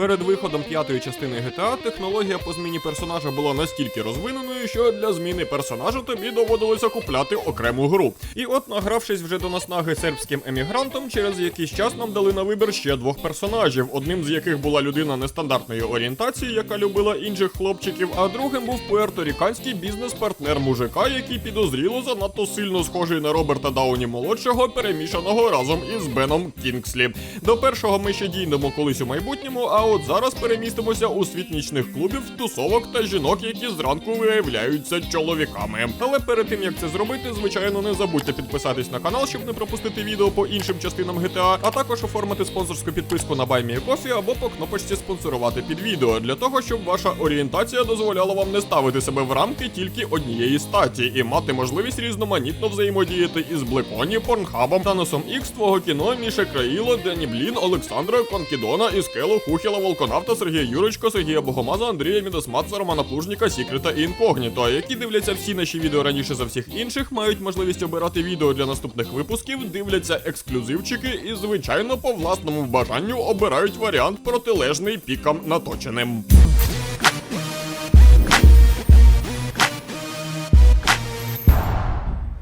Перед виходом п'ятої частини GTA технологія по зміні персонажа була настільки розвиненою, що для зміни персонажа тобі доводилося купляти окрему гру. І от, награвшись вже до наснаги сербським емігрантом, через якийсь час нам дали на вибір ще двох персонажів, одним з яких була людина нестандартної орієнтації, яка любила інших хлопчиків, а другим був пуерторіканський бізнес-партнер мужика, який підозріло занадто сильно схожий на Роберта Дауні молодшого, перемішаного разом із Беном Кінгслі. До першого ми ще дійдемо колись у майбутньому, а от зараз перемістимося у світ нічних клубів, тусовок та жінок, які зранку виявляються чоловіками. Але перед тим як це зробити, звичайно, не забудьте підписатись на канал, щоб не пропустити відео по іншим частинам GTA, а також оформити спонсорську підписку на BuyMeACoffee або по кнопочці спонсорувати під відео для того, щоб ваша орієнтація дозволяла вам не ставити себе в рамки тільки однієї статі і мати можливість різноманітно взаємодіяти із Блеконі, Порнхабом, Таносом Ікс, твого кіно, Міше Країло, Дені Блін, Олександра, Конкідона, Іскело, Хухіла, Волконавта, Сергія Юрочко, Сергія Богомаза, Андрія Мідосмаца, Романа Плужніка, Сікрета і Інкогніто, які дивляться всі наші відео раніше за всіх інших, мають можливість обирати відео для наступних випусків, дивляться ексклюзивчики і, звичайно, по власному бажанню обирають варіант протилежний пікам наточеним.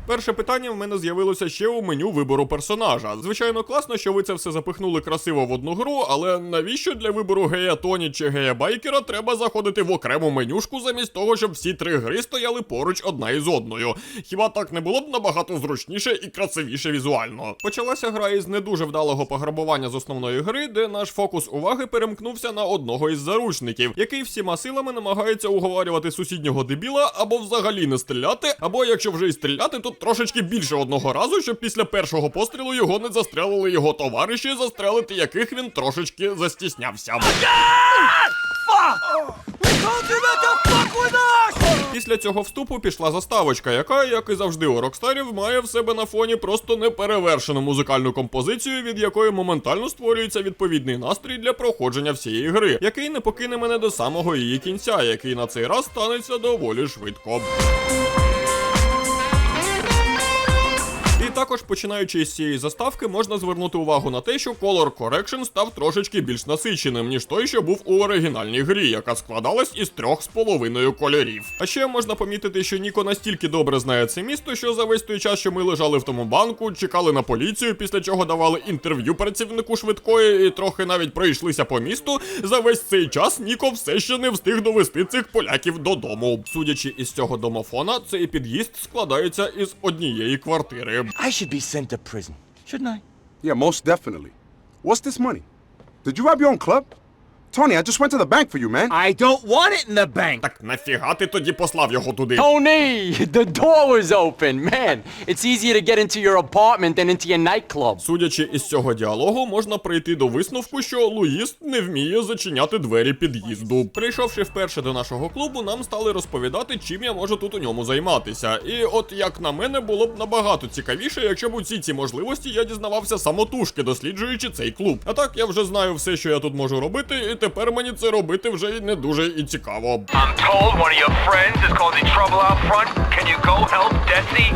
Перше питання в мене з'явилося ще у меню вибору персонажа. Звичайно, класно, що ви це все запихнули красиво в одну гру, але навіщо для вибору гея Тоні чи гея Байкера треба заходити в окрему менюшку замість того, щоб всі три гри стояли поруч одна із одною? Хіба так не було б набагато зручніше і красивіше візуально? Почалася гра із не дуже вдалого пограбування з основної гри, де наш фокус уваги перемкнувся на одного із заручників, який всіма силами намагається уговарювати сусіднього дебіла або взагалі не стріляти, або якщо вже й стріляти, то трошечки більше одного разу, щоб після першого пострілу його не застрелили його товариші, застрелити яких він трошечки застіснявся. Після цього вступу пішла заставочка, яка, як і завжди у Рокстарів, має в себе на фоні просто неперевершену музикальну композицію, від якої моментально створюється відповідний настрій для проходження всієї гри, який не покине мене до самого її кінця, який на цей раз станеться доволі швидко. Також, починаючи з цієї заставки, можна звернути увагу на те, що Color Correction став трошечки більш насиченим, ніж той, що був у оригінальній грі, яка складалась із трьох з половиною кольорів. А ще можна помітити, що Ніко настільки добре знає це місто, що за весь той час, що ми лежали в тому банку, чекали на поліцію, після чого давали інтерв'ю працівнику швидкої і трохи навіть пройшлися по місту. За весь цей час Ніко все ще не встиг довести цих поляків додому. Судячи із цього домофона, цей під'їзд складається із однієї квартири. I should be sent to prison, shouldn't I? Yeah, most definitely. What's this money? Did you rob your own club? Tony, I just went to the bank for you, man. I don't want it in the bank. Так нафіга ти тоді послав його туди? Tony, the door was open. Man, it's easier to get into your apartment than into your nightclub. Судячи із цього діалогу, можна прийти до висновку, що Луїс не вміє зачиняти двері під'їзду. Прийшовши вперше до нашого клубу, нам стали розповідати, чим я можу тут у ньому займатися. І от як на мене, було б набагато цікавіше, якщо б усі ці можливості я дізнавався самотужки, досліджуючи цей клуб. А так я вже знаю все, що я тут можу робити, і тепер мені це робити вже й не дуже і цікаво.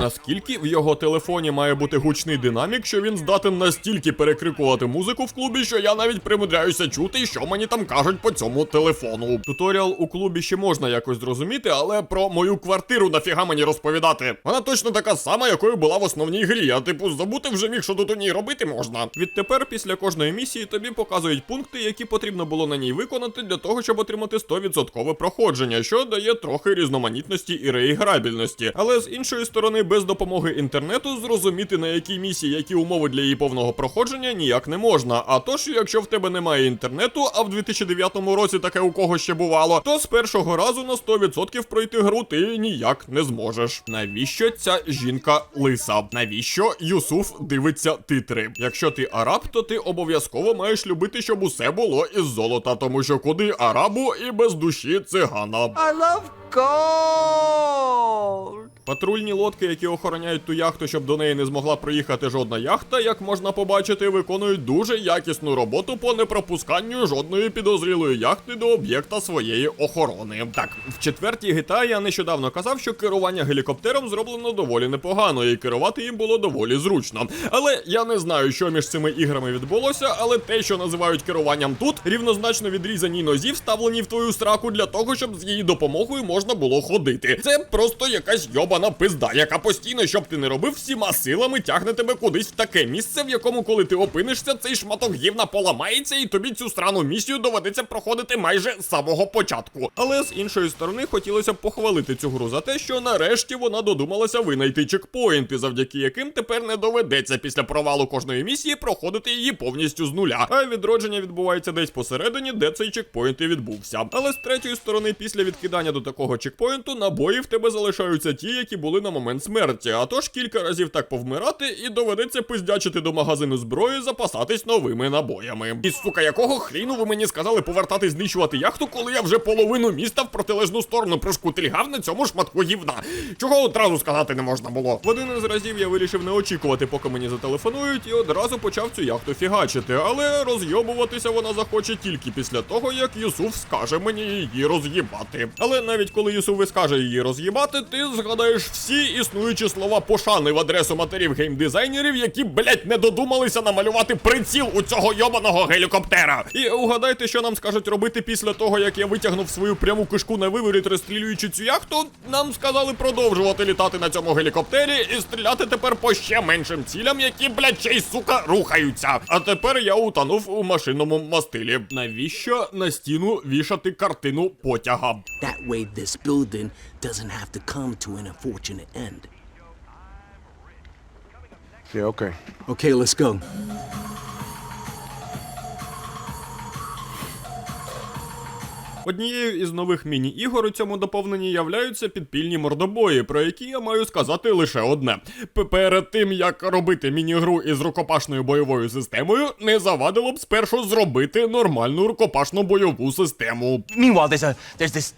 Наскільки в його телефоні має бути гучний динамік, що він здатен настільки перекрикувати музику в клубі, що я навіть примудряюся чути, що мені там кажуть по цьому телефону. Туторіал у клубі ще можна якось зрозуміти, але про мою квартиру нафіга мені розповідати. Вона точно така сама, якою була в основній грі. А типу, забути вже міг, що тут у ній робити можна. Відтепер, після кожної місії, тобі показують пункти, які потрібно було на ній виконати для того, щоб отримати 100% проходження, що дає трохи різноманітності і реіграбільності. Але з іншої сторони, без допомоги інтернету зрозуміти на якій місії які умови для її повного проходження ніяк не можна. А тож, якщо в тебе немає інтернету, а в 2009 році таке у кого ще бувало, то з першого разу на 100% пройти гру ти ніяк не зможеш. Навіщо ця жінка лиса? Навіщо Юсуф дивиться титри? Якщо ти араб, то ти обов'язково маєш любити, щоб усе було із золота, тому що куди арабу і без душі цигана. I love gold. Патрульні лодки, які охороняють ту яхту, щоб до неї не змогла проїхати жодна яхта, як можна побачити, виконують дуже якісну роботу по непропусканню жодної підозрілої яхти до об'єкта своєї охорони. Так, в четвертій GTA я нещодавно казав, що керування гелікоптером зроблено доволі непогано, і керувати їм було доволі зручно. Але я не знаю, що між цими іграми відбулося, але те, що називають керуванням тут, рівнозначно відрізаній нозі, вставлені в твою страку для того, щоб з її допомогою можна було ходити. Це просто якась йобана пизда, яка постійно, щоб ти не робив, всіма силами тягне тебе кудись в таке місце, в якому, коли ти опинишся, цей шматок гівна поламається, і тобі цю срану місію доведеться проходити майже з самого початку. Але з іншої сторони, хотілося б похвалити цю гру за те, що нарешті вона додумалася винайти чекпоінти, завдяки яким тепер не доведеться після провалу кожної місії проходити її повністю з нуля. А відродження відбувається десь посередині, де цей чекпоінт і відбувся. Але з третьої сторони, після відкидання до такого чекпоінту, набої в тебе залишаються ті, які були на момент смерті. А тож кілька разів так повмирати, і доведеться пиздячити до магазину зброї, запасатись новими набоями. І сука, якого хріну ви мені сказали повертатись знищувати яхту, коли я вже половину міста в протилежну сторону прошкутильгав на цьому шматку гівна? Чого одразу сказати не можна було? В один із разів я вирішив не очікувати, поки мені зателефонують, і одразу почав цю яхту фігачити. Але розйобуватися вона захоче тільки після того, як Юсуф скаже мені її роз'їбати. Але навіть коли Юсуф і скаже її роз'їбати, ти згадаєш всі існуючі слова пошани в адресу матерів геймдизайнерів, які, блять, не додумалися намалювати приціл у цього йобаного гелікоптера. І угадайте, що нам скажуть робити після того, як я витягнув свою пряму кишку на виворіт, розстрілюючи цю яхту. Нам сказали продовжувати літати на цьому гелікоптері і стріляти тепер по ще меншим цілям, які, блять, ще й сука рухаються. А тепер я утонув у машинному мастилі. Навіщо на стіну вішати картину потяга? That way, this building doesn't have to come to an unfortunate end. Yeah, okay. Okay, let's go. Однією із нових міні-ігор у цьому доповненні являються підпільні мордобої, про які я маю сказати лише одне. Перед тим як робити міні-гру із рукопашною бойовою системою, не завадило б спершу зробити нормальну рукопашну бойову систему. Meanwhile, there's a there's this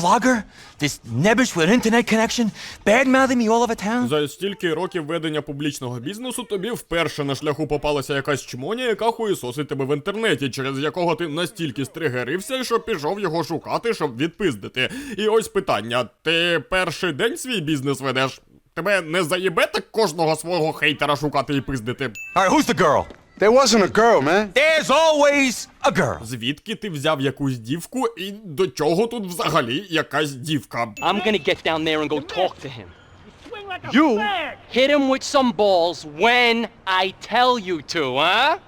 blogger, this nebbish with internet connection, bad mouthing me all over town. За стільки років ведення публічного бізнесу тобі вперше на шляху попалася якась чмоня, яка хуїсосить тебе в інтернеті, через якого ти настільки стригерився, що пішов його шукати, щоб відпиздити. І ось питання: ти перший день свій бізнес ведеш? Тебе не заєбе так кожного свого хейтера шукати і пиздити? All right, who's the girl? There wasn't a girl, man. There's always a girl. Звідки ти взяв якусь дівку і до чого тут взагалі якась дівка? I'm gonna get down there and go talk to him. You? Hit him with some balls when I tell you to, huh?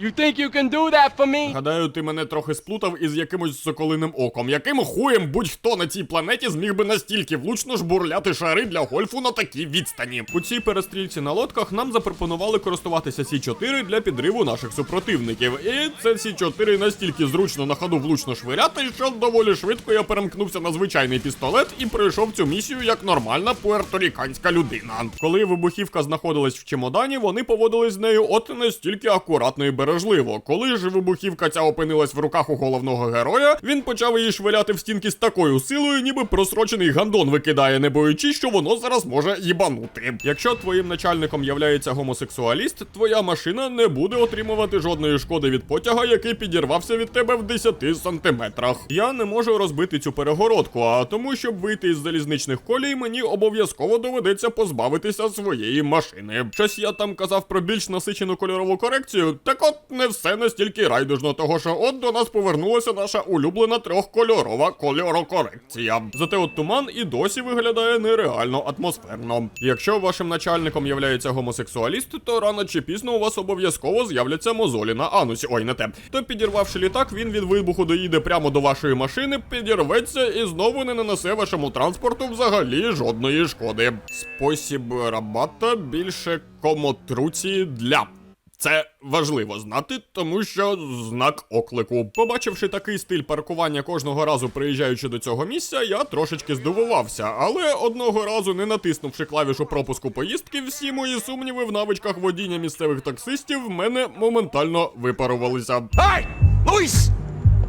You think you can do that for me? Гадаю, ти мене трохи сплутав із якимось соколиним оком. Яким хуєм будь-хто на цій планеті зміг би настільки влучно жбурляти шари для гольфу на такій відстані? У цій перестрільці на лодках нам запропонували користуватися Сі-4 для підриву наших супротивників. І це Сі-4 настільки зручно на ходу влучно швиряти, що доволі швидко я перемкнувся на звичайний пістолет і пройшов цю місію як нормальна пуерторіканська людина. Коли вибухівка знаходилась в чемодані, вони поводились з нею от настільки акуратно і бережливо. Коли ж вибухівка ця опинилась в руках у головного героя, він почав її швиляти в стінки з такою силою, ніби просрочений гандон викидає, не боючись, що воно зараз може їбанути. Якщо твоїм начальником являється гомосексуаліст, твоя машина не буде отримувати жодної шкоди від потяга, який підірвався від тебе в 10 сантиметрах. Я не можу розбити цю перегородку, а тому, щоб вийти із залізничних колій, мені обов'язково доведеться позбавитися своєї машини. Щось я там казав про більш насичену кольорову корекцію. Так от не все настільки райдужно, того що от до нас повернулася наша улюблена трьохкольорова кольорокорекція. Зате от туман і досі виглядає нереально атмосферно. Якщо вашим начальником являється гомосексуаліст, то рано чи пізно у вас обов'язково з'являться мозолі на анусі. Ой, не те. То підірвавши літак, він від вибуху доїде прямо до вашої машини, підірветься і знову не нанесе вашому транспорту взагалі жодної шкоди. Спосіб рабата більше комотруці для. Це важливо знати, тому що знак оклику. Побачивши такий стиль паркування кожного разу приїжджаючи до цього місця, я трошечки здивувався, але одного разу, не натиснувши клавішу пропуску поїздки, всі мої сумніви в навичках водіння місцевих таксистів в мене моментально випарувалися. Right, Luis,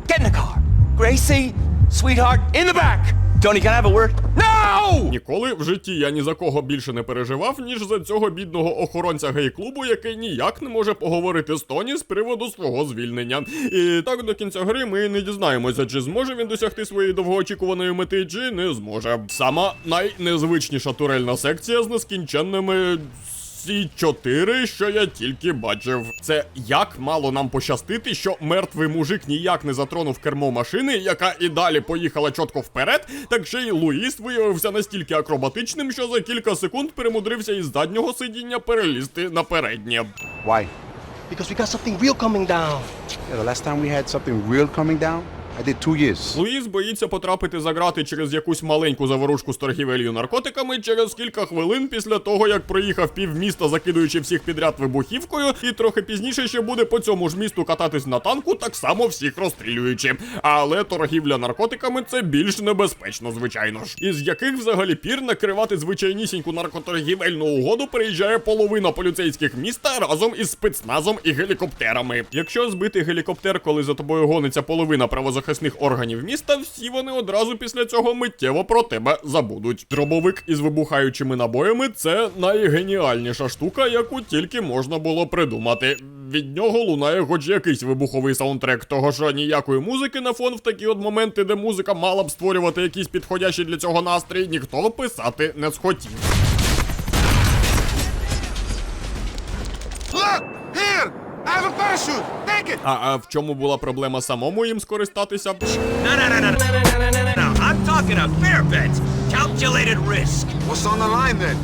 get in the in the back. Tony, can I have a word? Ніколи в житті я ні за кого більше не переживав, ніж за цього бідного охоронця гей-клубу, який ніяк не може поговорити з Тоні з приводу свого звільнення. І так до кінця гри ми не дізнаємося, чи зможе він досягти своєї довгоочікуваної мети, чи не зможе. Сама найнезвичніша турельна секція з нескінченними. Ці чотири, що я тільки бачив. Це як мало нам пощастити, що мертвий мужик ніяк не затронув кермо машини, яка і далі поїхала чітко вперед, так ще й Луїс виявився настільки акробатичним, що за кілька секунд перемудрився із заднього сидіння перелізти на переднє. Why? Because we got something real coming down. Yeah, the last time we had something real coming down, Луїс боїться потрапити за грати через якусь маленьку заворушку з торгівелью наркотиками через кілька хвилин після того, як проїхав півміста, закидуючи всіх підряд вибухівкою, і трохи пізніше ще буде по цьому ж місту кататись на танку, так само всіх розстрілюючи. Але торгівля наркотиками це більш небезпечно, звичайно ж. Із яких взагалі пір накривати звичайнісіньку наркоторгівельну угоду приїжджає половина поліцейських міста разом із спецназом і гелікоптерами. Якщо збити гелікоптер, коли за тобою гониться половина правозахисних органів міста, всі вони одразу після цього миттєво про тебе забудуть. Дробовик із вибухаючими набоями це найгеніальніша штука, яку тільки можна було придумати. Від нього лунає хоч якийсь вибуховий саундтрек, того що ніякої музики на фон в такі от моменти, де музика мала б створювати якийсь підходящий для цього настрій, ніхто писати не схотів. А а в чому була проблема самому їм скористатися? Calculated risk. What's on the line then?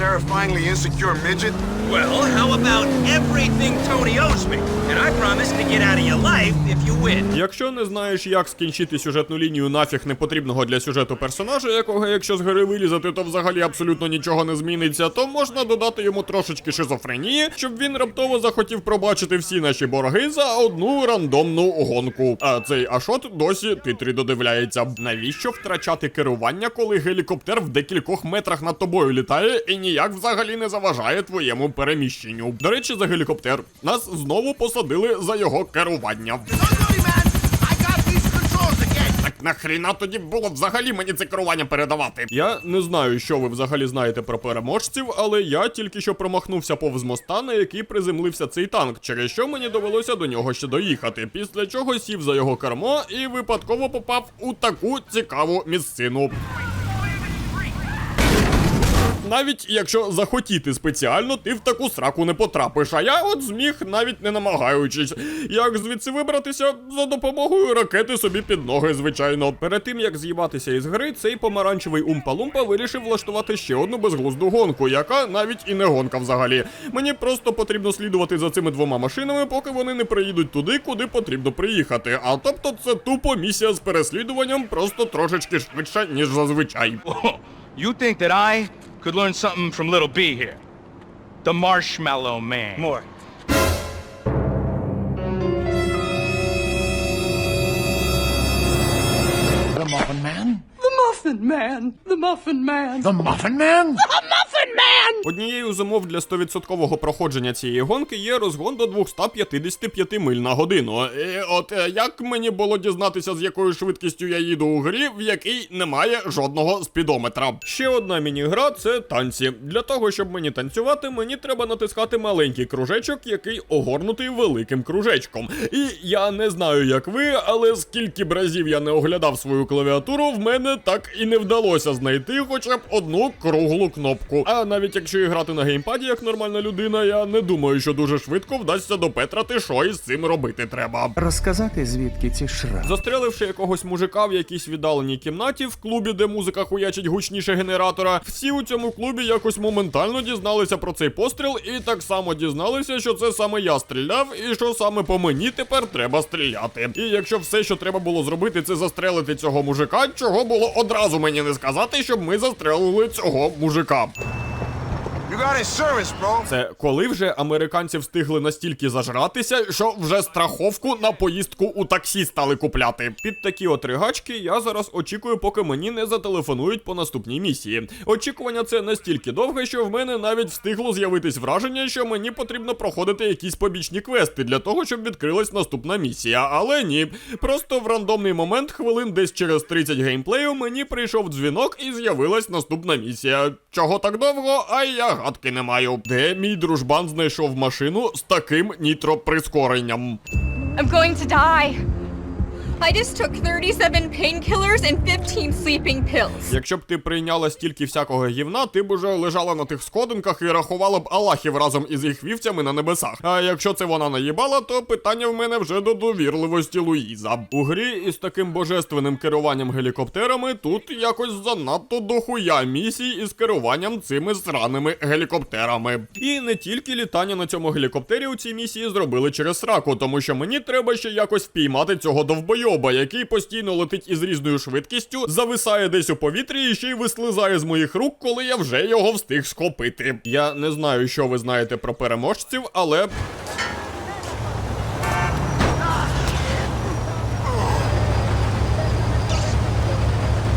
Terrifyingly insecure midget? Well, how about everything Tony owes me? And I promise to get out of your life if you win. Якщо не знаєш, як скінчити сюжетну лінію нафіг непотрібного для сюжету персонажа, якого якщо з гри вилізати, то взагалі абсолютно нічого не зміниться, то можна додати йому трошечки шизофренії, щоб він раптово захотів пробачити всі наші борги за одну рандомну гонку. А цей Ашот досі титрі додивляється. Навіщо втрачати керування, коли гелікоптер в декількох метрах над тобою літає і ніяк взагалі не заважає твоєму переміщенню? До речі, за гелікоптер нас знову посадили за його керування. Нахріна тоді було взагалі мені це керування передавати? Я не знаю, що ви взагалі знаєте про переможців, але я тільки що промахнувся повз моста, на який приземлився цей танк, через що мені довелося до нього ще доїхати. Після чого сів за його кермо і випадково попав у таку цікаву місцину. Навіть якщо захотіти спеціально, ти в таку сраку не потрапиш. А я от зміг, навіть не намагаючись. Як звідси вибратися за допомогою ракети собі під ноги, звичайно. Перед тим як з'їбатися із гри, цей помаранчевий умпа-лумпа вирішив влаштувати ще одну безглузду гонку, яка навіть і не гонка взагалі. Мені просто потрібно слідувати за цими двома машинами, поки вони не приїдуть туди, куди потрібно приїхати. А тобто це тупо місія з переслідуванням, просто трошечки швидше, ніж зазвичай. You think that I could learn something from little B here? The Marshmallow Man. More. The Muffin Man? The Muffin Man! The Muffin Man! The Muffin Man? Однією з умов для 100% проходження цієї гонки є розгон до 255 миль на годину. І от е, як мені було дізнатися, з якою швидкістю я їду у грі, в якій немає жодного спідометра. Ще одна міні-гра це танці. Для того, щоб мені танцювати, мені треба натискати маленький кружечок, який огорнутий великим кружечком. І я не знаю, як ви, але скільки б разів я не оглядав свою клавіатуру, в мене так і не вдалося знайти хоча б одну круглу кнопку. А навіть якщо і грати на геймпаді як нормальна людина, я не думаю, що дуже швидко вдасться допетрати, що із цим робити треба. Розказати, звідки ці шрами? Застреливши якогось мужика в якійсь віддаленій кімнаті в клубі, де музика хуячить гучніше генератора, всі у цьому клубі якось моментально дізналися про цей постріл і так само дізналися, що це саме я стріляв, і що саме по мені тепер треба стріляти. І якщо все, що треба було зробити, це застрелити цього мужика, чого було одразу мені не сказати, щоб ми застрелили цього мужика. Це коли вже американці встигли настільки зажратися, що вже страховку на поїздку у таксі стали купляти. Під такі от ригачки я зараз очікую, поки мені не зателефонують по наступній місії. Очікування це настільки довге, що в мене навіть встигло з'явитись враження, що мені потрібно проходити якісь побічні квести для того, щоб відкрилась наступна місія. Але ні, просто в рандомний момент, хвилин десь через 30 геймплею, мені прийшов дзвінок і з'явилась наступна місія. Чого так довго? А я гадки не маю. Де мій дружбан знайшов машину з таким нітроприскоренням? I'm going to die. I just took 37 painkillers and 15 sleeping pills. Якщо б ти прийняла стільки всякого гівна, ти б уже лежала на тих сходинках і рахувала б Аллахів разом із їх вівцями на небесах. А якщо це вона наїбала, то питання в мене вже до довірливості Луїза. У грі із таким божественним керуванням гелікоптерами тут якось занадто дохуя місій із керуванням цими сраними гелікоптерами. І не тільки літання на цьому гелікоптері у цій місії зробили через сраку, тому що мені треба ще якось впіймати цього довбойоба, який постійно летить із різною швидкістю, зависає десь у повітрі і ще й вислизає з моїх рук, коли я вже його встиг схопити. Я не знаю, що ви знаєте про переможців, але.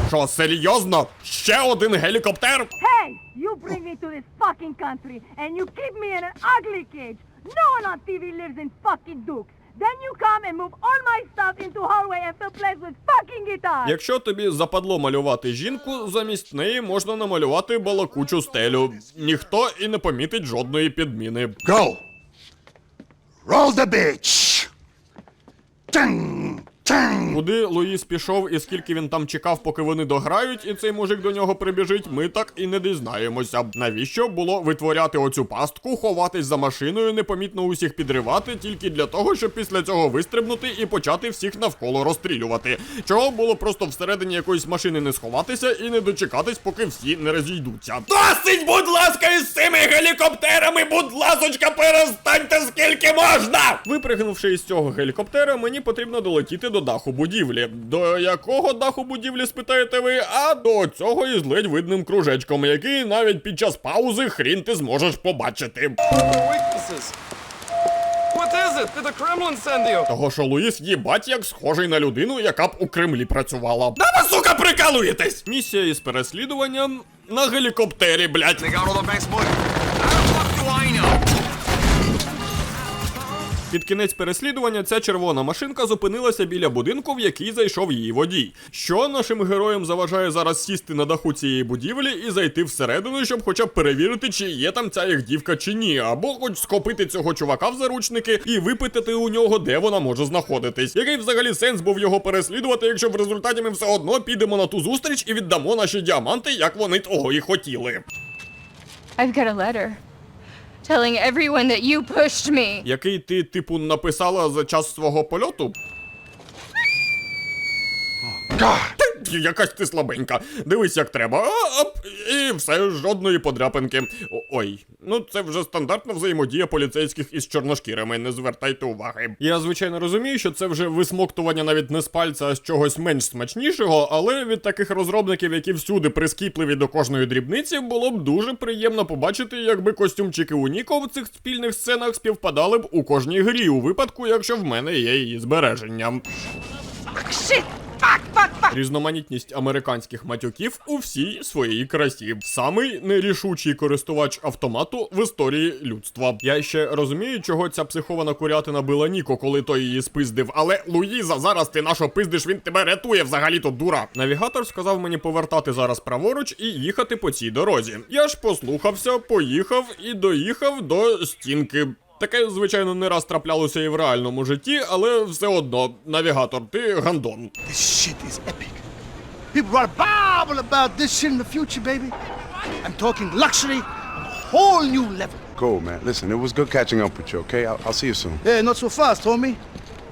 Що, серйозно? Ще один гелікоптер? Hey, you bring me to this fucking country and you keep me in an ugly cage. No one on TV lives in fucking dukes. Then you come and move all my stuff into hallway and fill place with fucking guitar. Якщо тобі западло малювати жінку, замість неї можна намалювати балакучу стелю. Ніхто і не помітить жодної підміни. Go. Roll the bitch. Ding, ding. Куди Луїс пішов і скільки він там чекав, поки вони дограють, і цей мужик до нього прибіжить, ми так і не дізнаємося. Навіщо було витворяти оцю пастку, ховатись за машиною, непомітно усіх підривати, тільки для того, щоб після цього вистрибнути і почати всіх навколо розстрілювати. Чого було просто всередині якоїсь машини не сховатися і не дочекатись, поки всі не розійдуться. Досить, будь ласка, із цими гелікоптерами, будь ласочка, перестаньте скільки можна! Випригнувши із цього гелікоптера, мені потрібно долетіти до даху будівлі. До якого даху будівлі, спитаєте ви? А до цього із ледь видним кружечком, який навіть під час паузи хрін ти зможеш побачити. Того, що Луїс їбать як схожий на людину, яка б у Кремлі працювала. Да ви, сука, прикалуєтесь! Місія із переслідуванням на гелікоптері, блядь. Під кінець переслідування ця червона машинка зупинилася біля будинку, в який зайшов її водій. Що нашим героям заважає зараз сісти на даху цієї будівлі і зайти всередину, щоб хоча б перевірити, чи є там ця їх дівка чи ні, або хоч схопити цього чувака в заручники і випитати у нього, де вона може знаходитись. Який взагалі сенс був його переслідувати, якщо в результаті ми все одно підемо на ту зустріч і віддамо наші діаманти, як вони того і хотіли. I've got a letter telling everyone that you pushed me. Який ти, типу, написала за час свого польоту? Якась ти слабенька. Дивись, як треба. Оп, і все, жодної подряпинки. Ой, ну це вже стандартна взаємодія поліцейських із чорношкірими, не звертайте уваги. Я звичайно розумію, що це вже висмоктування навіть не з пальця, а з чогось менш смачнішого, але від таких розробників, які всюди прискіпливі до кожної дрібниці, було б дуже приємно побачити, якби костюмчики у Ніко в цих спільних сценах співпадали б у кожній грі, у випадку, якщо в мене є її збереження. Shit! Різноманітність американських матюків у всій своїй красі. Самий нерішучий користувач автомату в історії людства. Я ще розумію, чого ця психована курятина била Ніко, коли той її спиздив. Але Луїза, зараз ти нашо пиздиш, він тебе рятує взагалі-то дура. Навігатор сказав мені повертати зараз праворуч і їхати по цій дорозі. Я ж послухався, поїхав і доїхав до стінки. Таке, звичайно, не раз траплялося і в реальному житті, але все одно, навігатор, ти гандон. This shit is epic. People write a Bible about this shit in the future, baby. I'm talking luxury on a whole new level. Cool, man. Listen, it was good catching up with you, okay? I'll, I'll see you soon. Hey, not so fast, homie.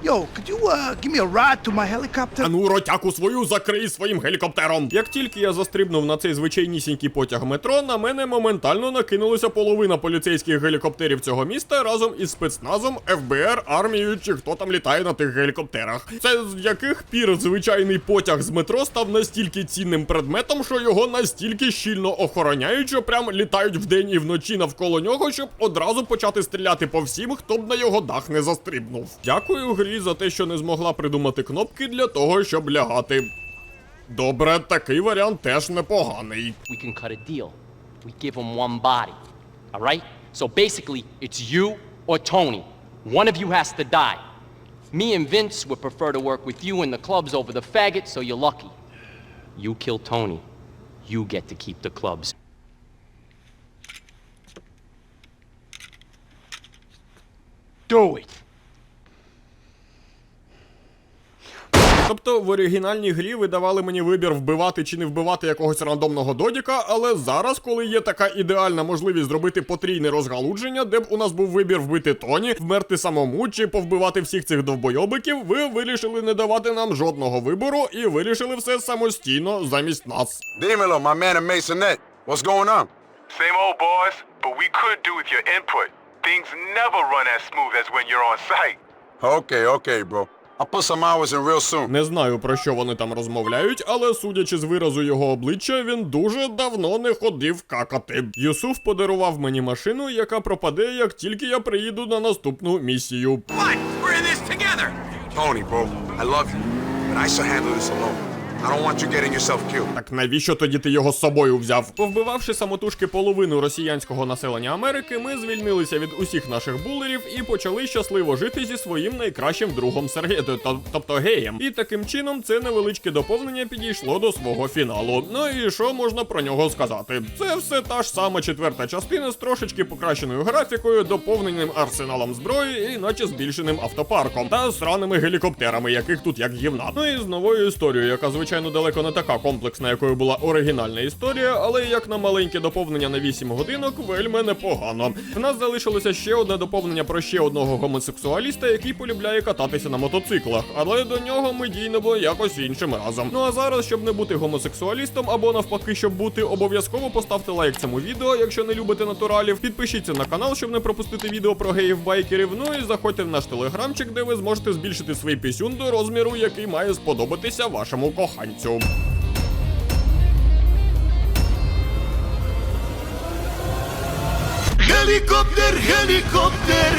Yo, could you uh, give me a ride to my helicopter? А ну, ротяку свою закрий своїм гелікоптером. Як тільки я застрибнув на цей звичайнісінький потяг метро, на мене моментально накинулася половина поліцейських гелікоптерів цього міста разом із спецназом, ФБР, армією чи хто там літає на тих гелікоптерах. Це з яких пір звичайний потяг з метро став настільки цінним предметом, що його настільки щільно охороняють, що прям літають вдень і вночі навколо нього, щоб одразу почати стріляти по всім, хто б на його дах не застрибнув. Дякую грі за те, що не змогла придумати кнопки для того, щоб лягати. Добре, такий варіант теж непоганий. We can cut a deal. We give him one body. All right? So basically, it's you or Tony. One of you has to die. Me and Vince would prefer to work with you in the clubs over the faggot, so you're lucky. You kill Tony. You get to keep the clubs. Do it. Тобто в оригінальній грі ви давали мені вибір вбивати чи не вбивати якогось рандомного додіка, але зараз, коли є така ідеальна можливість зробити потрійне розгалудження, де б у нас був вибір вбити Тоні, вмерти самому чи повбивати всіх цих довбойобиків, ви вирішили не давати нам жодного вибору і вирішили все самостійно замість нас. Dímelo, my man in Masonette. What's going on? Same old boss, but we could do with your input. Things never run as smooth as when you're on site. Okay, okay, bro. I'll put some hours in real soon. Не знаю про що вони там розмовляють, але судячи з виразу його обличчя, він дуже давно не ходив какати. Юсуф подарував мені машину, яка пропаде, як тільки я приїду на наступну місію. What? We're in this together. Tony, bro, I love you, but I should handle this alone. Так навіщо тоді ти його з собою взяв? Повбивавши самотужки половину росіянського населення Америки, ми звільнилися від усіх наших булерів і почали щасливо жити зі своїм найкращим другом Сергеєм, тобто геєм. І таким чином це невеличке доповнення підійшло до свого фіналу. Ну і що можна про нього сказати? Це все та ж сама четверта частина з трошечки покращеною графікою, доповненим арсеналом зброї і наче збільшеним автопарком та сраними гелікоптерами, яких тут як гівна. Ну і з новою історією, яка звичайно далеко не така комплексна, якою була оригінальна історія, але як на маленьке доповнення на 8 годинок, вельми непогано. В нас залишилося ще одне доповнення про ще одного гомосексуаліста, який полюбляє кататися на мотоциклах, але до нього ми дійнемо якось іншим разом. Ну а зараз, щоб не бути гомосексуалістом або навпаки, щоб бути, обов'язково поставте лайк цьому відео, якщо не любите натуралів. Підпишіться на канал, щоб не пропустити відео про геїв-байкерів. Ну і заходьте в наш телеграмчик, де ви зможете збільшити свій пісюн до розміру, який має сподобатися вашому коханцю. Helicopter, helicopter.